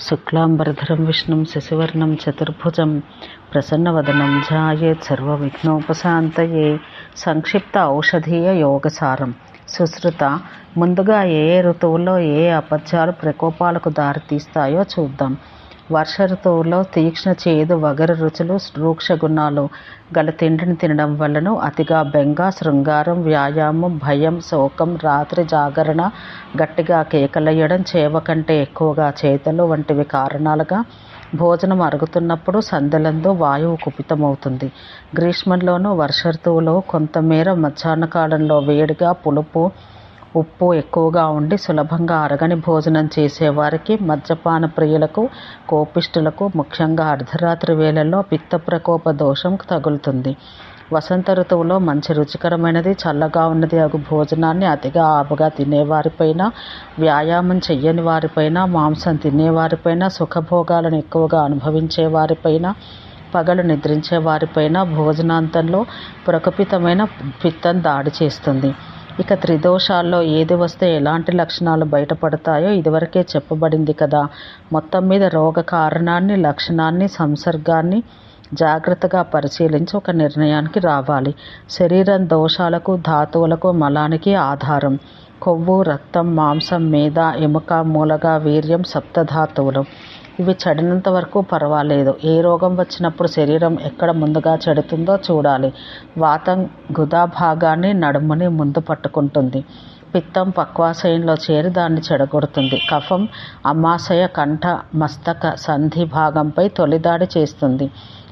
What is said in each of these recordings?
శుక్లాంబరధరం విష్ణుం శశివర్ణం చతుర్భుజం ప్రసన్నవదనం ధ్యాయేత్ సర్వవిఘ్నోపశాంతయే సంక్షిప్త ఔషధీయ యోగసారం. సుశ్రుత ముందుగా ఏ ఏ ఋతువుల్లో ఏ ఏ అపత్యాలు ప్రకోపాలకు దారితీస్తాయో చూద్దాం. వర్ష ఋతువులో తీక్ష్ణ చేదు వగరు రుచులు రూక్ష గుణాలు గల తిండిని తినడం వలన అతిగా బెంగ శృంగారం వ్యాయామం భయం శోకం రాత్రి జాగరణ గట్టిగా కేకలయ్యడం చేవ కంటే ఎక్కువగా చేతలు వంటివి కారణాలుగా భోజనం అరుగుతున్నప్పుడు సందులందు వాయువు కుపితమవుతుంది. గ్రీష్మంలోనూ వర్ష ఋతువులో కొంతమేర మధ్యాహ్న కాలంలో వేడిగా పులుపు ఉప్పు ఎక్కువగా ఉండి సులభంగా అరగని భోజనం చేసేవారికి మద్యపాన ప్రియులకు కోపిష్ఠులకు ముఖ్యంగా అర్ధరాత్రి వేళల్లో పిత్త ప్రకోప దోషం తగులుతుంది. వసంత ఋతువులో మంచి రుచికరమైనది చల్లగా ఉన్నది అగు భోజనాన్ని అతిగా ఆపుగా తినేవారిపైన వ్యాయామం చెయ్యని వారిపైన మాంసం తినేవారిపైన సుఖభోగాలను ఎక్కువగా అనుభవించే వారిపైన పగలు నిద్రించే వారిపైన భోజనాంతంలో ప్రకపితమైన పిత్తం దాడి చేస్తుంది. ఇక త్రిదోషాల్లో ఏది వస్తే ఎలాంటి లక్షణాలు బయటపడతాయో ఇదివరకే చెప్పబడింది కదా. మొత్తం మీద రోగ కారణాన్ని లక్షణాన్ని సంసర్గాన్ని జాగ్రత్తగా పరిశీలించి ఒక నిర్ణయానికి రావాలి. శరీరం దోషాలకు ధాతువులకు మలానికి ఆధారం. కొవ్వు రక్తం మాంసం మీద ఎముక మూలగా వీర్యం సప్తధాతువులు. ఇవి చెడినంత వరకు పర్వాలేదు. ఏ రోగం వచ్చినప్పుడు శరీరం ఎక్కడ ముందుగా చెడుతుందో చూడాలి. వాతం గుదా భాగాన్ని నడుముని ముందు పట్టుకుంటుంది. పిత్తం పక్వాశయంలో చేరి దాన్ని చెడగొడుతుంది. కఫం అమాశయ కంఠ మస్తక సంధి భాగంపై తొలిదాడి చేస్తుంది.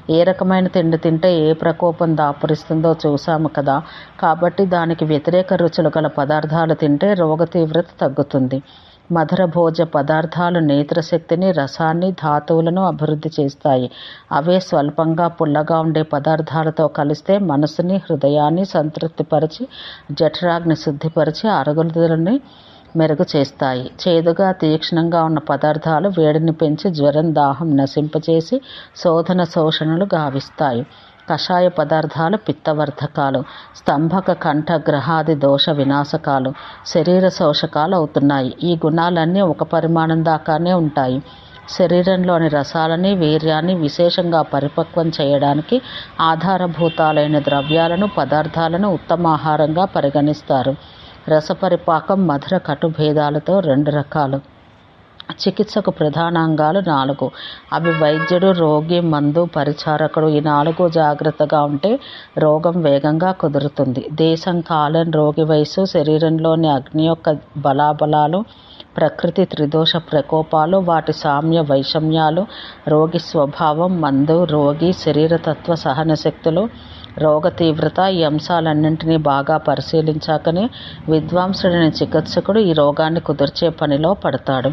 ఏ రకమైన తిండి తింటే ఏ ప్రకోపం దాపురిస్తుందో చూసాము కదా. కాబట్టి దానికి వ్యతిరేక రుచులు గల పదార్థాలు తింటే రోగ తీవ్రత తగ్గుతుంది. మధుర భోజ పదార్థాలు నేత్రశక్తిని రసాన్ని ధాతువులను అభివృద్ధి చేస్తాయి. అవే స్వల్పంగా పుల్లగా ఉండే పదార్థాలతో కలిస్తే మనసుని హృదయాన్ని సంతృప్తిపరిచి జఠరాగ్ని శుద్ధిపరిచి అరుగుదలని మెరుగు చేస్తాయి. చేదుగా తీక్ష్ణంగా ఉన్న పదార్థాలు వేడిని పెంచి జ్వరం దాహం నశింపచేసి శోధన శోషణలు గావిస్తాయి. కషాయ పదార్థాలు పిత్తవర్ధకాలు స్తంభక కంఠ గ్రహాది దోష వినాశకాలు శరీర శోషకాలు అవుతున్నాయి. ఈ గుణాలన్నీ ఒక పరిమాణం దాకానే ఉంటాయి. శరీరంలోని రసాలని వీర్యాన్ని విశేషంగా పరిపక్వం చేయడానికి ఆధారభూతాలైన ద్రవ్యాలను పదార్థాలను ఉత్తమ ఆహారంగా పరిగణిస్తారు. రసపరిపాకం మధుర కటుభేదాలతో రెండు రకాలు. చికిత్సకు ప్రధానాంగాలు నాలుగు. అవి వైద్యుడు రోగి మందు పరిచారకుడు ఈ నాలుగు జాగ్రత్తగా ఉంటే రోగం వేగంగా కుదురుతుంది. దేశం కాలం రోగి వయసు శరీరంలోని అగ్ని యొక్క బలాబలాలు ప్రకృతి త్రిదోష ప్రకోపాలు వాటి సామ్య వైషమ్యాలు రోగి స్వభావం మందు రోగి శరీరతత్వ సహన శక్తులు రోగ తీవ్రత ఈ అంశాలన్నింటినీ బాగా పరిశీలించాకనే విద్వాంసుడైన చికిత్సకుడు ఈ రోగాన్ని కుదిర్చే పనిలో పడతాడు.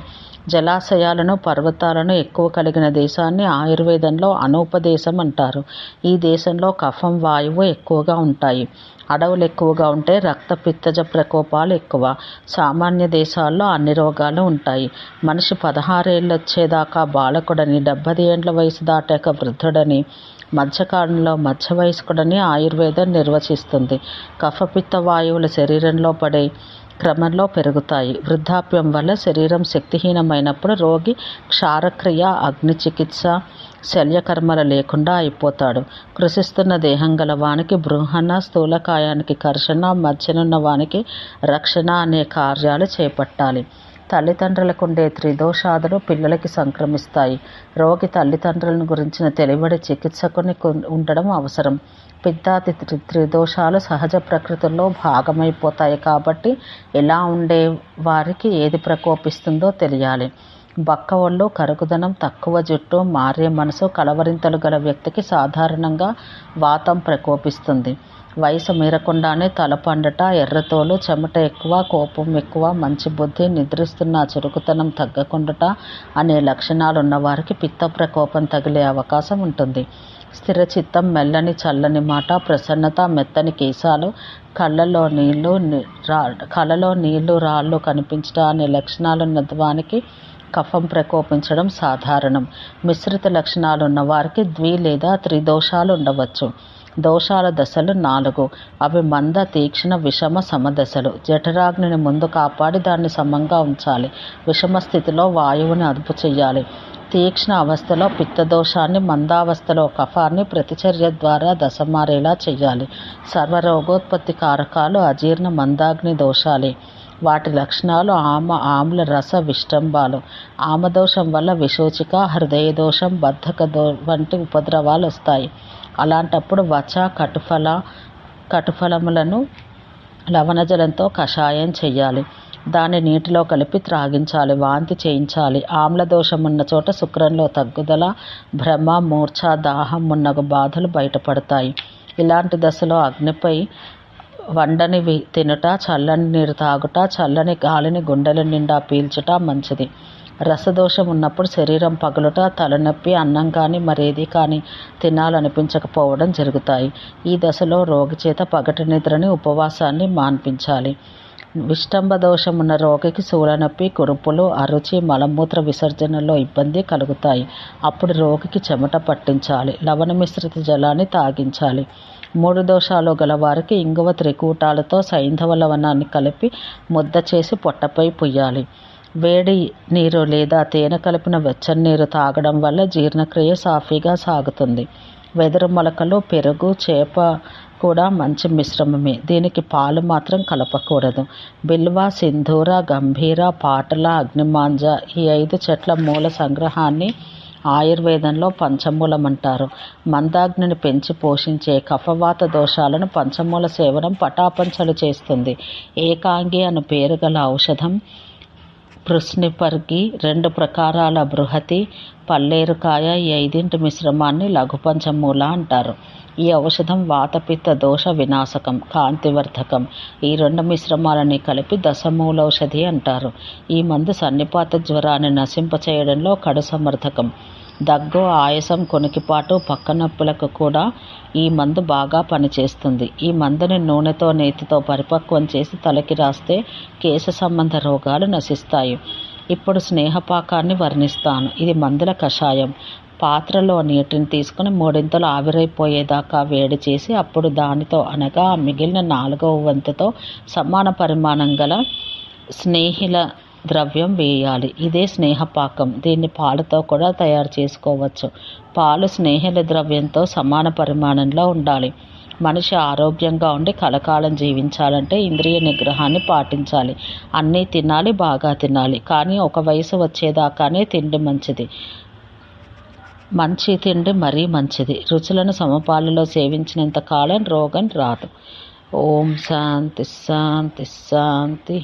జలాశయాలను పర్వతాలను ఎక్కువ కలిగిన దేశాన్ని ఆయుర్వేదంలో అనూపదేశం అంటారు. ఈ దేశంలో కఫం వాయువు ఎక్కువగా ఉంటాయి. అడవులు ఎక్కువగా ఉంటే రక్త పిత్తజ ప్రకోపాలు ఎక్కువ. సామాన్య దేశాల్లో అన్ని రోగాలు ఉంటాయి. మనిషి పదహారేళ్ళు వచ్చేదాకా బాలకుడని డెబ్బది ఏండ్ల వయసు దాటాక వృద్ధుడని మధ్యకాలంలో మధ్య వయస్కుడని ఆయుర్వేదం నిర్వచిస్తుంది. కఫపిత్త వాయువులు శరీరంలో పడే క్రమంలో పెరుగుతాయి. వృద్ధాప్యం వల్ల శరీరం శక్తిహీనమైనప్పుడు రోగి క్షారక్రియ అగ్ని చికిత్స శల్యకర్మలు లేకుండా అయిపోతాడు. కృషిస్తున్న దేహం గల వానికి బృహణ స్థూలకాయానికి కర్షణ మధ్యనున్న వానికి రక్షణ అనే కార్యాలు చేపట్టాలి. తల్లిదండ్రులకు ఉండే త్రిదోషాదులు పిల్లలకి సంక్రమిస్తాయి. రోగి తల్లిదండ్రులను గురించిన తెలివడి చికిత్సకుని ఉండడం అవసరం. పిత్తాది త్రిదోషాలు సహజ ప్రకృతిలో భాగమైపోతాయి కాబట్టి ఎలా ఉండే వారికి ఏది ప్రకోపిస్తుందో తెలియాలి. బక్క ఒళ్ళు కరుగుదనం తక్కువ జుట్టు మారే మనసు కలవరింతలు గల వ్యక్తికి సాధారణంగా వాతం ప్రకోపిస్తుంది. వయసు మీరకుండానే తల పండట ఎర్రతోలు చెమట ఎక్కువ కోపం ఎక్కువ మంచి బుద్ధి నిద్రిస్తున్న చురుకుతనం తగ్గకుండట అనే లక్షణాలున్న వారికి పిత్త ప్రకోపం తగిలే అవకాశం ఉంటుంది. స్థిరచిత్తం మెల్లని చల్లని మాట ప్రసన్నత మెత్తని కేశాలు కళ్ళలో నీళ్ళు రా కళ్ళలో నీళ్ళు రాళ్ళు కనిపించడం అనే లక్షణాలున్న వానికి కఫం ప్రకోపించడం సాధారణం. మిశ్రిత లక్షణాలు ఉన్న వారికి ద్వి లేదా త్రిదోషాలు ఉండవచ్చు. దోషాల దశలు నాలుగు. అవి మంద తీక్షణ విషమ సమదశలు. జఠరాగ్నిని ముందు కాపాడి దాన్ని సమంగా ఉంచాలి. విషమ స్థితిలో వాయువుని అదుపు చేయాలి. తీక్ష్ణ అవస్థలో పిత్తదోషాన్ని మందావస్థలో కఫాన్ని ప్రతిచర్య ద్వారా దశమారేలా చేయాలి సర్వరోగోత్పత్తి కారకాలు అజీర్ణ మందాగ్ని దోషాలే. వాటి లక్షణాలు ఆమ ఆమ్ల రస విష్టంబాలు. ఆమదోషం వల్ల విశోచిక హృదయ దోషం బద్ధక దో వంటి ఉపద్రవాలు వస్తాయి. అలాంటప్పుడు వచ కటుఫల కటుఫలములను లవణజలంతో కషాయం చేయాలి దాన్ని నీటిలో కలిపి త్రాగించాలి వాంతి చేయించాలి. ఆమ్లదోషం ఉన్న చోట శుక్రంలో తగ్గుదల భ్రమ మూర్ఛ దాహం మున్నగు బాధలు బయటపడతాయి. ఇలాంటి దశలో అగ్నిపై వండనివి తినుట చల్లని నీరు తాగుట చల్లని గాలిని గుండెల నిండా పీల్చుట మంచిది. రసదోషం ఉన్నప్పుడు శరీరం పగులుట తలనొప్పి అన్నం కానీ మరేది కానీ తినాలనిపించకపోవడం జరుగుతాయి. ఈ దశలో రోగి చేత పగటి నిద్రని ఉపవాసాన్ని మాన్పించాలి. విష్టంభ దోషం ఉన్న రోగికి సూలనొప్పి కురుపులు అరుచి మలమూత్ర విసర్జనలో ఇబ్బంది కలుగుతాయి. అప్పుడు రోగికి చెమట పట్టించాలి. లవణ మిశ్రిత జలాన్ని తాగించాలి. మూడు దోషాలు గల వారికి ఇంగువ త్రికూటాలతో సైంధవ లవణాన్ని కలిపి ముద్ద చేసి పొట్టపై పుయ్యాలి. వేడి నీరు లేదా తేనె కలిపిన వెచ్చని నీరు తాగడం వల్ల జీర్ణక్రియ సాఫీగా సాగుతుంది. వెదురు మొలకలు పెరుగు చేప కూడా మంచి మిశ్రమమే. దీనికి పాలు మాత్రం కలపకూడదు. బిల్వ సింధూర గంభీర పాటల అగ్నిమాంజ ఈ ఐదు చెట్ల మూల సంగ్రహాన్ని ఆయుర్వేదంలో పంచమూలం అంటారు మందాగ్నిని పెంచి పోషించే కఫవాత దోషాలను పంచమూల సేవనం పటాపంచలు చేస్తుంది. ఏకాంగి అను పేరు గల ఔషధం పృస్నిపర్గి రెండు ప్రకారాల బృహతి పల్లేరుకాయ ఈ ఐదింటి మిశ్రమాన్ని లఘుపంచమూల అంటారు. ఈ ఔషధం వాతపిత్త దోష వినాశకం కాంతివర్ధకం. ఈ రెండు మిశ్రమాలని కలిపి దశమూలౌషధి అంటారు. ఈ మందు సన్నిపాత జ్వరాన్ని నశింపచేయడంలో కడు సమర్థకం. దగ్గు ఆయాసం కొనికిపాటు పక్క నొప్పులకు కూడా ఈ మందు బాగా పనిచేస్తుంది. ఈ మందుని నూనెతో నేతితో పరిపక్వం చేసి తలకి రాస్తే కేశ సంబంధ రోగాలు నశిస్తాయి. ఇప్పుడు స్నేహపాకాన్ని వర్ణిస్తాను. ఇది మందుల కషాయం. పాత్రలో నీటిని తీసుకుని మూడింతలు ఆవిరైపోయేదాకా వేడి చేసి అప్పుడు దానితో అనగా మిగిలిన నాలుగవ వంతుతో సమాన పరిమాణం గల స్నేహిల ద్రవ్యం వేయాలి. ఇదే స్నేహపాకం. దీన్ని పాలతో కూడా తయారు చేసుకోవచ్చు. పాలు స్నేహల ద్రవ్యంతో సమాన పరిమాణంలో ఉండాలి. మనిషి ఆరోగ్యంగా ఉండి కలకాలం జీవించాలంటే ఇంద్రియ నిగ్రహాన్ని పాటించాలి. అన్నీ తినాలి బాగా తినాలి. కానీ ఒక వయసు వచ్చేదాకానే తిండి మంచిది. మంచి తిండి మరీ మంచిది. రుచులను సమపాలలో సేవించినంత కాలం రోగం రాదు. ఓం శాంతి శాంతి శాంతి